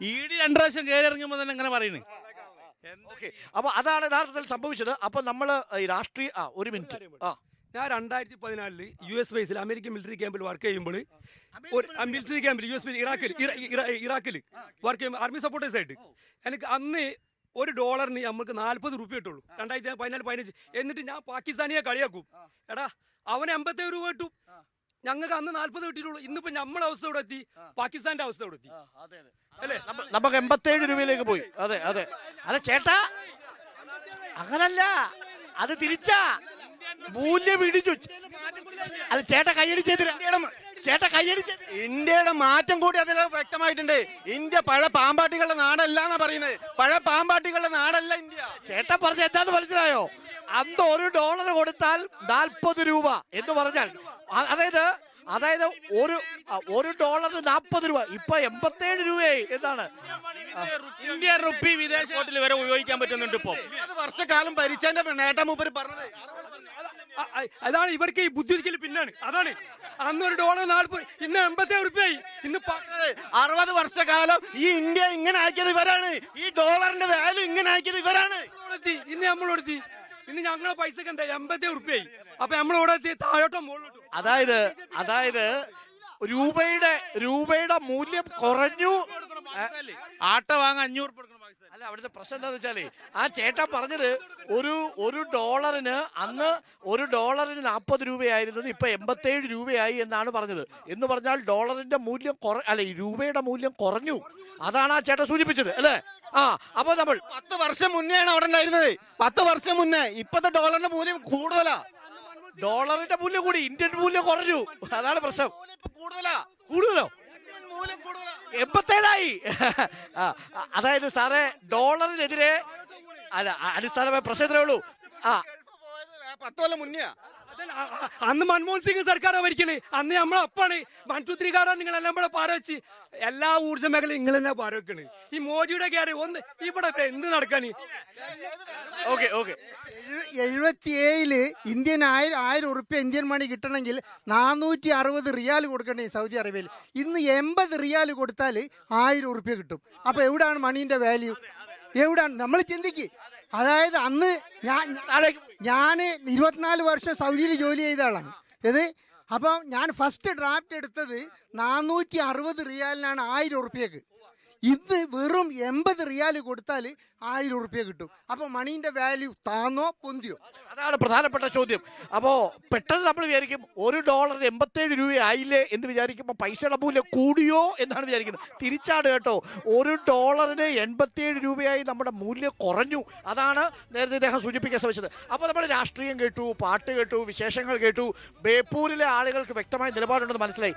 E D രണ്ടു പ്രാവശ്യം കയറി ഇറങ്ങുമ്പോൾ തന്നെ അങ്ങനെ പറയുന്നത് ഓക്കെ. അപ്പൊ അതാണ് യഥാർത്ഥത്തിൽ സംഭവിച്ചത്. അപ്പൊ നമ്മൾ ഈ രാഷ്ട്രീയ ആ ഒരു മിനിറ്റ്. ആ ഞാൻ രണ്ടായിരത്തി പതിനാലിൽ യു എസ് ബേസിൽ അമേരിക്കൻ മിലിറ്ററി ക്യാമ്പിൽ വർക്ക് ചെയ്യുമ്പോൾ ഒരു മിലിറ്ററി ക്യാമ്പിൽ യു എസ് ബേസ് ഇറാഖിൽ ഇറ- ഇറ- ഇറാഖിൽ വർക്ക് ചെയ്യുമ്പോൾ ആർമി സപ്പോർട്ടേഴ്സ് ആയിട്ട്. എനിക്ക് അന്ന് ഒരു ഡോളറിന് നമുക്ക് നാൽപ്പത് റുപ്യ കിട്ടുള്ളൂ. രണ്ടായിരത്തി പതിനാല് പതിനഞ്ച്. എന്നിട്ട് ഞാൻ പാകിസ്ഥാനിയെ കളിയാക്കും. എടാ അവന് എൺപത്തേഴ് രൂപ കിട്ടും. ഞങ്ങൾക്ക് അന്ന് നാല്പത് കിട്ടിയിട്ടുള്ളൂ. ഇന്നിപ്പോ നമ്മളെ അവസ്ഥ ഇവിടെ എത്തി? പാകിസ്ഥാന്റെ അവസ്ഥ ഇവിടെ എത്തി? അല്ലേ? നമ്മ- നമുക്ക് എൺപത്തേഴ് രൂപയിലേക്ക് പോയി. അതെ അതെ. അല്ല ചേട്ടാ. അങ്ങനല്ല. അത് തിരിച്ചാ. മൂല്യം ഇടിച്ചു അല്ല ചേട്ടാ കൈയടിച്ചതിന് ചേട്ട കൈയടിച്ചത് ഇന്ത്യയുടെ മാറ്റം കൂടി അതിൽ വ്യക്തമായിട്ടുണ്ട്. ഇന്ത്യ പഴ പാമ്പാട്ടികളുടെ നാടല്ല എന്നാ പറയുന്നത്. പഴ പാമ്പാട്ടികളുടെ നാടല്ല ഇന്ത്യ. ചേട്ട പറഞ്ഞ എന്താന്ന് മനസ്സിലായോ? അന്ന് ഒരു ഡോളർ കൊടുത്താൽ നാൽപ്പത് രൂപ എന്ന് പറഞ്ഞാൽ. അതായത് അതായത് ഒരു ഒരു ഡോളറിന് നാൽപ്പത് രൂപ. ഇപ്പൊ എൺപത്തേഴ് രൂപയായി എന്താണ് ഇന്ത്യ റുപ്പി വിദേശ കോട്ടിൽ വരെ ഉപയോഗിക്കാൻ പറ്റുന്നുണ്ട് ഇപ്പൊ. അത് വർഷക്കാലം ഭരിച്ചതിന്റെ നേട്ടം മൂപ്പര് പറഞ്ഞത്. അതാണ് ഇവർക്ക് ഈ ബുദ്ധിക്കൽ പിന്നാണ്. അതാണ്. അന്ന് ഒരു ഡോളർ നാല്പത് ഇന്ന് എൺപത്തേഴ് റുപ്യായി. ഇന്ന് അറുപത് വർഷക്കാലം ഈ ഇന്ത്യ ഇങ്ങനെ ആക്കിയത് ഇവരാണ്. ഈ ഡോളറിന്റെ വാല്യൂ ഇങ്ങനെ ആക്കിയത് ഇവരാണ്. ഇന്ന് നമ്മളെത്തി ഇന്ന് ഞങ്ങളെ പൈസക്ക് എന്താ എൺപത്തി റുപ്യായി അപ്പൊ നമ്മളവിടെ എത്തി താഴോട്ടോ മുകളിലോട്ടോ. അതായത് അതായത് രൂപയുടെ രൂപയുടെ മൂല്യം കുറഞ്ഞു. ആട്ട വാങ്ങാൻ അഞ്ഞൂറ് ഉറുപ്പിക കൊടുക്കണം പാകിസ്ഥാൻ. അല്ല അവിടുത്തെ പ്രശ്നം എന്താന്ന് വെച്ചാലേ ആ ചേട്ടൻ പറഞ്ഞത് ഒരു ഒരു ഡോളറിന് അന്ന് ഒരു ഡോളറിന് നാൽപ്പത് രൂപയായിരുന്നത് ഇപ്പൊ എൺപത്തേഴ് രൂപയായി എന്നാണ് പറഞ്ഞത്. എന്ന് പറഞ്ഞാൽ ഡോളറിന്റെ മൂല്യം കുറ അല്ല രൂപയുടെ മൂല്യം കുറഞ്ഞു. അതാണ് ആ ചേട്ടൻ സൂചിപ്പിച്ചത് അല്ലേ? ആ അപ്പൊ നമ്മൾ പത്ത് വർഷം മുന്നെയാണ് അവിടെ ഉണ്ടായിരുന്നത്. പത്ത് വർഷം മുന്നേ ഇപ്പത്തെ ഡോളറിന്റെ മൂല്യം കൂടുതലാ. ഡോളറിന്റെ മൂല്യം കൂടി ഇന്ത്യൻ മൂല്യം കുറഞ്ഞു. അതാണ് പ്രശ്നം. കൂടുതലാ. കൂടുതലോ? എൺപത്തേഴായി. അതായത് സാറേ ഡോളറിനെതിരെ അല്ല അടിസ്ഥാനമായ പ്രശ്നത്തിനേ ഉള്ളൂ. ആ. പത്ത് കൊല്ലം മുന്നെയാ. അന്ന് മൻമോഹൻ സിംഗ് സർക്കാർ ഭരിക്കണേ. അന്ന് നമ്മളെ അപ്പാണ് വൺ ടു ത്രീ കാരാണ് നിങ്ങളെല്ലാം ഇവിടെ പാര വെച്ച്. എല്ലാ ഊർജ മേഖലയും നിങ്ങൾ തന്നെ പാര വെക്കണ്. ഈ മോദിയുടെ കയറി ഒന്ന് ഇവിടെ എന്ത് നടക്കാന്? ഓക്കെ ഓക്കെ എഴുപത്തിയേഴിൽ ഇന്ത്യൻ ആയിരം ആയിരം ഉറുപ്പ്യ ഇന്ത്യൻ മണി കിട്ടണമെങ്കിൽ നാനൂറ്റി അറുപത് റിയാൽ കൊടുക്കണ്ടേ സൗദി അറേബ്യയിൽ. ഇന്ന് എൺപത് റിയാൽ കൊടുത്താൽ ആയിരം ഉറുപ്പ്യ കിട്ടും. അപ്പൊ എവിടെയാണ് മണിന്റെ വാല്യൂ എവിടാണ്? നമ്മൾ ചിന്തിക്ക്. അതായത് അന്ന് ഞാൻ ഞാൻ ഇരുപത്തിനാല് വർഷം സൗദിയിൽ ജോലി ചെയ്ത ആളാണ്. ഇത് അപ്പം ഞാൻ ഫസ്റ്റ് ഡ്രാഫ്റ്റ് എടുത്തത് നാനൂറ്റി അറുപത് റിയാലിനാണ് ആയിരം ഉറുപ്പ്യക്ക്. ഇന്ന് വെറും എൺപത് റിയാൽ കൊടുത്താൽ ആയിരം ഉറുപ്പ്യ കിട്ടും. അപ്പൊ മണീന്റെ വാല്യൂ താന്നോ പൊന്തിയോ? അതാണ് പ്രധാനപ്പെട്ട ചോദ്യം. അപ്പോ പെട്ടെന്ന് നമ്മൾ വിചാരിക്കും ഒരു ഡോളർ എൺപത്തേഴ് രൂപ ആയില്ലേ എന്ന് വിചാരിക്കുമ്പോൾ പൈസയുടെ മൂല്യം കൂടിയോ എന്നാണ് വിചാരിക്കുന്നത്. തിരിച്ചാണ് കേട്ടോ. ഒരു ഡോളറിന് എൺപത്തിയേഴ് രൂപയായി നമ്മുടെ മൂല്യം കുറഞ്ഞു. അതാണ് നേരത്തെ ഇദ്ദേഹം സൂചിപ്പിക്കാൻ ശ്രമിച്ചത്. അപ്പോൾ നമ്മൾ രാഷ്ട്രീയം കേട്ടു പാട്ട് കേട്ടു വിശേഷങ്ങൾ കേട്ടു. ബേപ്പൂരിലെ ആളുകൾക്ക് വ്യക്തമായ നിലപാടുണ്ടെന്ന് മനസ്സിലായി.